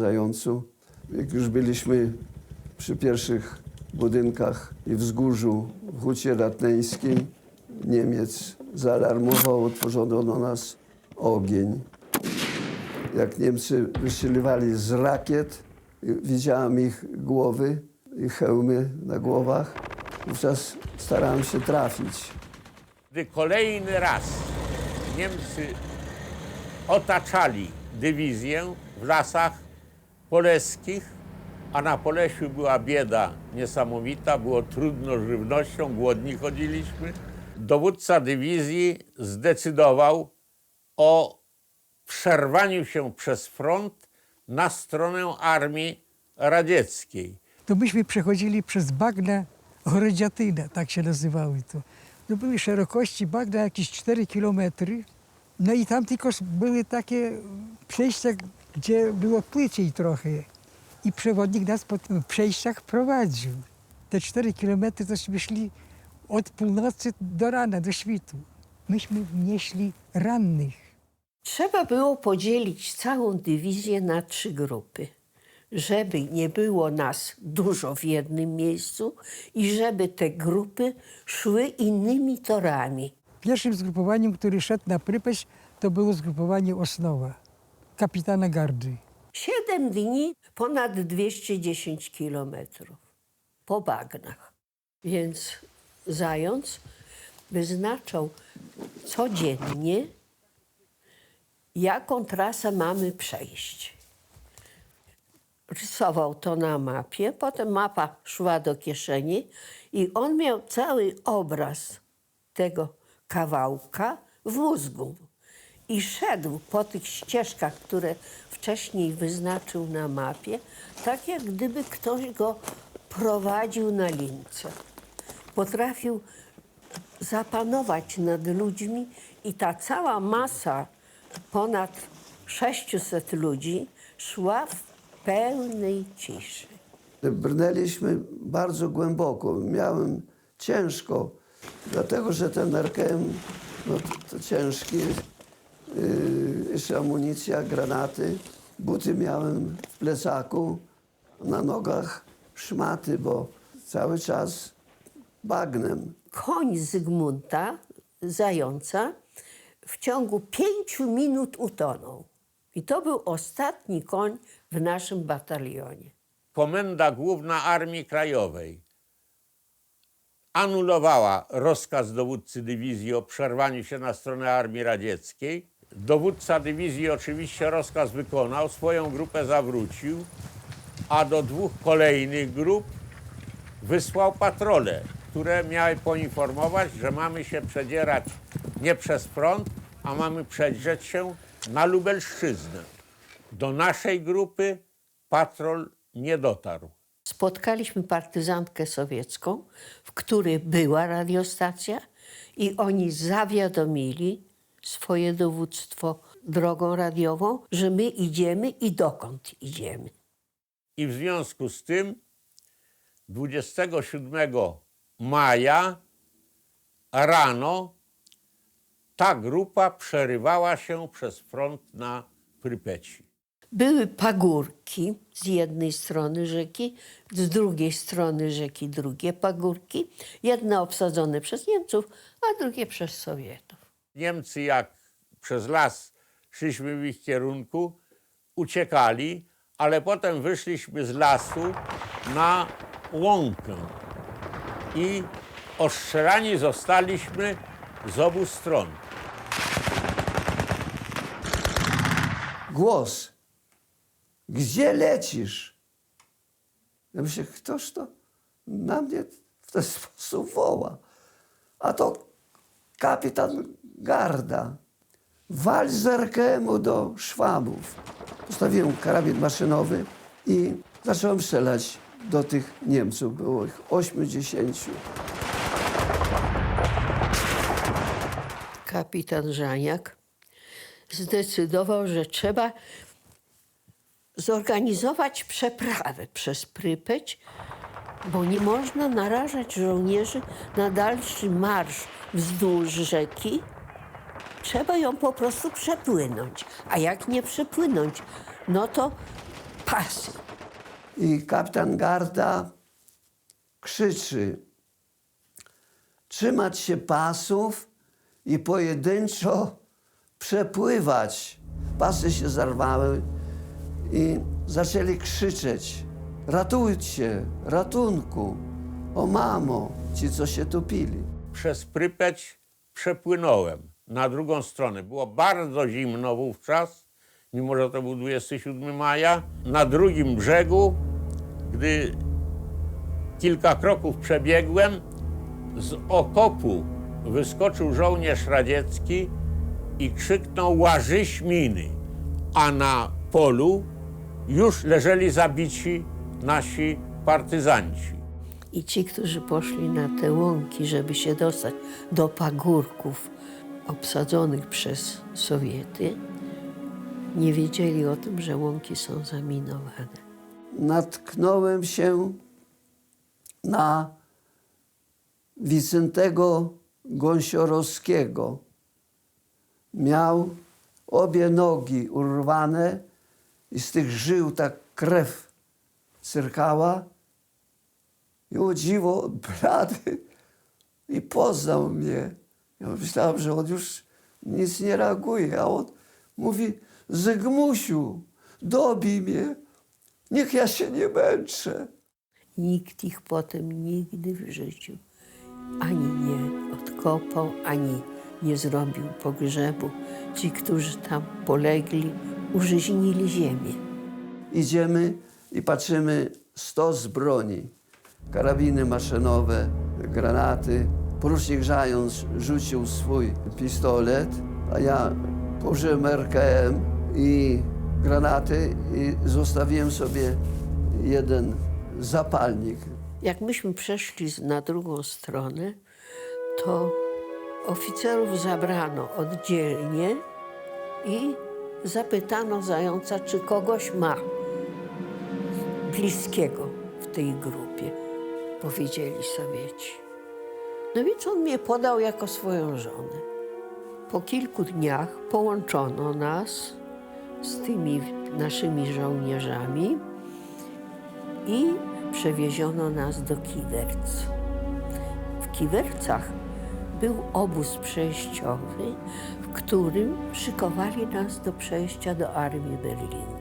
Zającu. Jak już byliśmy przy pierwszych budynkach i wzgórzu w Hucie Ratneńskim, Niemiec zaalarmował, otworzono na nas ogień. Jak Niemcy wystrzelywali z rakiet, widziałem ich głowy i hełmy na głowach. Wówczas starałem się trafić. Gdy kolejny raz Niemcy otaczali dywizję w lasach poleskich, a na Polesiu była bieda niesamowita, było trudno żywnością, głodni chodziliśmy, dowódca dywizji zdecydował o przerwaniu się przez front na stronę armii radzieckiej. to myśmy przechodzili przez bagna Horodziatyna, tak się nazywały to. To były szerokości bagna jakieś 4 kilometry. No i tam tylko były takie przejścia, gdzie było płyciej trochę. I przewodnik nas po tych przejściach prowadził. Te 4 kilometry tośmy szli od północy do rana, do świtu. Myśmy nieśli rannych. Trzeba było podzielić całą dywizję na trzy grupy, żeby nie było nas dużo w jednym miejscu i żeby te grupy szły innymi torami. Pierwszym zgrupowaniem, który szedł na Prypeć, to było zgrupowanie Osnowa, kapitana gardy. Siedem dni, ponad 210 kilometrów po bagnach. Więc zając wyznaczał codziennie, jaką trasę mamy przejść. Rysował to na mapie, potem mapa szła do kieszeni i on miał cały obraz tego kawałka w mózgu. I szedł po tych ścieżkach, które wcześniej wyznaczył na mapie, tak jak gdyby ktoś go prowadził na lince. Potrafił zapanować nad ludźmi i ta cała masa ponad 600 ludzi szła w pełnej ciszy. Brnęliśmy bardzo głęboko. Miałem ciężko, dlatego że ten RKM no, to, to ciężki. Yy, jeszcze amunicja, granaty. Buty miałem w plecaku, na nogach szmaty, bo cały czas bagnem. Koń Zygmunta, zająca, w ciągu pięciu minut utonął. I to był ostatni koń w naszym batalionie. Komenda Główna Armii Krajowej anulowała rozkaz dowódcy dywizji o przerwaniu się na stronę Armii Radzieckiej. Dowódca dywizji oczywiście rozkaz wykonał, swoją grupę zawrócił, a do dwóch kolejnych grup wysłał patrole, które miały poinformować, że mamy się przedzierać nie przez front, a mamy przedrzeć się na Lubelszczyznę. Do naszej grupy patrol nie dotarł. Spotkaliśmy partyzantkę sowiecką, w której była radiostacja i oni zawiadomili swoje dowództwo drogą radiową, że my idziemy i dokąd idziemy. I w związku z tym 27 maja rano ta grupa przerywała się przez front na Prypeci. Były pagórki z jednej strony rzeki, z drugiej strony rzeki drugie pagórki, jedne obsadzone przez Niemców, a drugie przez Sowietów. Niemcy jak przez las szliśmy w ich kierunku, uciekali, ale potem wyszliśmy z lasu na łąkę i ostrzelani zostaliśmy z obu stron. Głos. Gdzie lecisz? Ja myślę, ktoś to na mnie w ten sposób woła. A to kapitan Garda. Wal z RKM-u do Szwabów. Postawiłem karabin maszynowy i zacząłem strzelać do tych Niemców. Było ich 80. Kapitan Żaniak zdecydował, że trzeba zorganizować przeprawę przez Prypeć, bo nie można narażać żołnierzy na dalszy marsz wzdłuż rzeki. Trzeba ją po prostu przepłynąć. A jak nie przepłynąć, no to pasy. I kapitan Garda krzyczy: trzymać się pasów i pojedynczo przepływać. Pasy się zarwały i zaczęli krzyczeć: ratujcie, ratunku, o mamo, ci co się topili. Przez Prypeć przepłynąłem na drugą stronę. Było bardzo zimno wówczas, mimo że to był 27 maja. Na drugim brzegu, gdy kilka kroków przebiegłem, z okopu wyskoczył żołnierz radziecki i krzyknął łażyśminy, a na polu już leżeli zabici nasi partyzanci. I ci, którzy poszli na te łąki, żeby się dostać do pagórków obsadzonych przez Sowiety, nie wiedzieli o tym, że łąki są zaminowane. natknąłem się na Wicentego Gąsiorowskiego. Miał obie nogi urwane i z tych żył tak krew cyrkała. I o dziwo, blady, i poznał mnie. Ja myślałem, że on już nic nie reaguje, a on mówi, Zygmusiu, dobij mnie, niech ja się nie męczę. Nikt ich potem nigdy w życiu ani nie odkopał, ani nie zrobił pogrzebu. Ci, którzy tam polegli, użyźnili ziemię. Idziemy i patrzymy stos broni. Karabiny maszynowe, granaty. Porucznik Żając rzucił swój pistolet, a ja położyłem RKM i granaty i zostawiłem sobie jeden zapalnik. Jak myśmy przeszli na drugą stronę, to oficerów zabrano oddzielnie i zapytano zająca, czy kogoś ma bliskiego w tej grupie. Powiedzieli Sowieci. No więc on mnie podał jako swoją żonę. Po kilku dniach połączono nas z tymi naszymi żołnierzami i przewieziono nas do Kiwerc. W Kiwercach był obóz przejściowy, w którym szykowali nas do przejścia do armii Berlinga.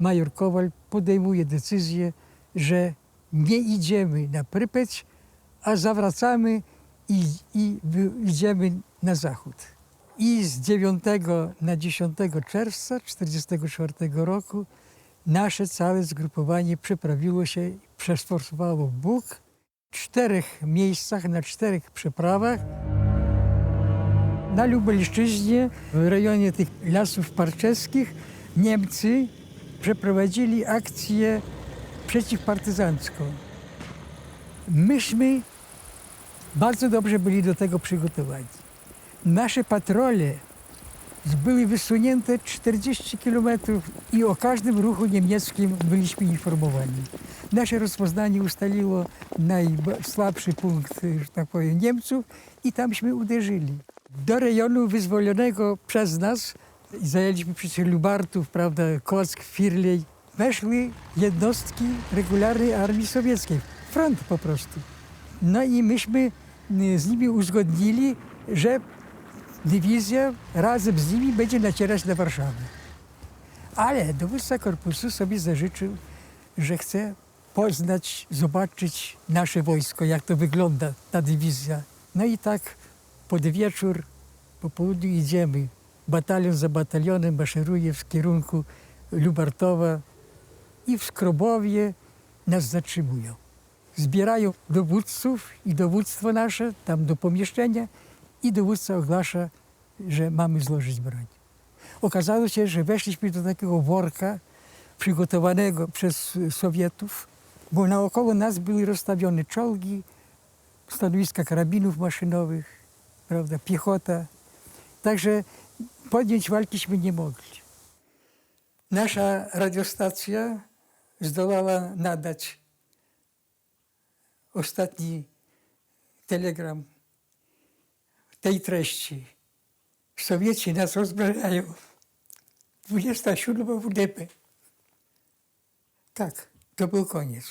Major Kowal podejmuje decyzję, że nie idziemy na Prypeć, a zawracamy i, i idziemy na zachód. I z 9 na 10 czerwca 1944 roku nasze całe zgrupowanie przeprawiło się, przeforsowało Bóg w czterech miejscach, na czterech przeprawach. Na Lubelszczyźnie, w rejonie tych lasów parczeskich, Niemcy przeprowadzili akcję przeciwpartyzancką. Myśmy bardzo dobrze byli do tego przygotowani. Nasze patrole były wysunięte 40 kilometrów i o każdym ruchu niemieckim byliśmy informowani. Nasze rozpoznanie ustaliło najsłabszy punkt, że tak powiem, Niemców i tamśmy uderzyli. Do rejonu wyzwolonego przez nas, zajęliśmy przecież Lubartów, prawda, Kock, Firlej, weszły jednostki regularnej armii sowieckiej, front po prostu. No i myśmy y, z nimi uzgodnili, że dywizja razem z nimi będzie nacierać na Warszawę. Ale dowódca korpusu sobie zażyczył, że chce poznać, zobaczyć nasze wojsko, jak to wygląda, ta dywizja. No i tak pod wieczór, po południu idziemy. Batalion za batalionem maszeruje w kierunku Lubartowa i w Skrobowie nas zatrzymują. Zbierają dowódców i dowództwo nasze tam do pomieszczenia i dowódca ogłasza, że mamy złożyć broń. Okazało się, że weszliśmy do takiego worka przygotowanego przez Sowietów, bo naokoło nas były rozstawione czołgi, stanowiska karabinów maszynowych, prawda, piechota. Także podjąć walkiśmy nie mogli. Nasza radiostacja zdołała nadać ostatni telegram tej treści. Sowieci nas rozbrajają. 27 WDP. Tak, to był koniec.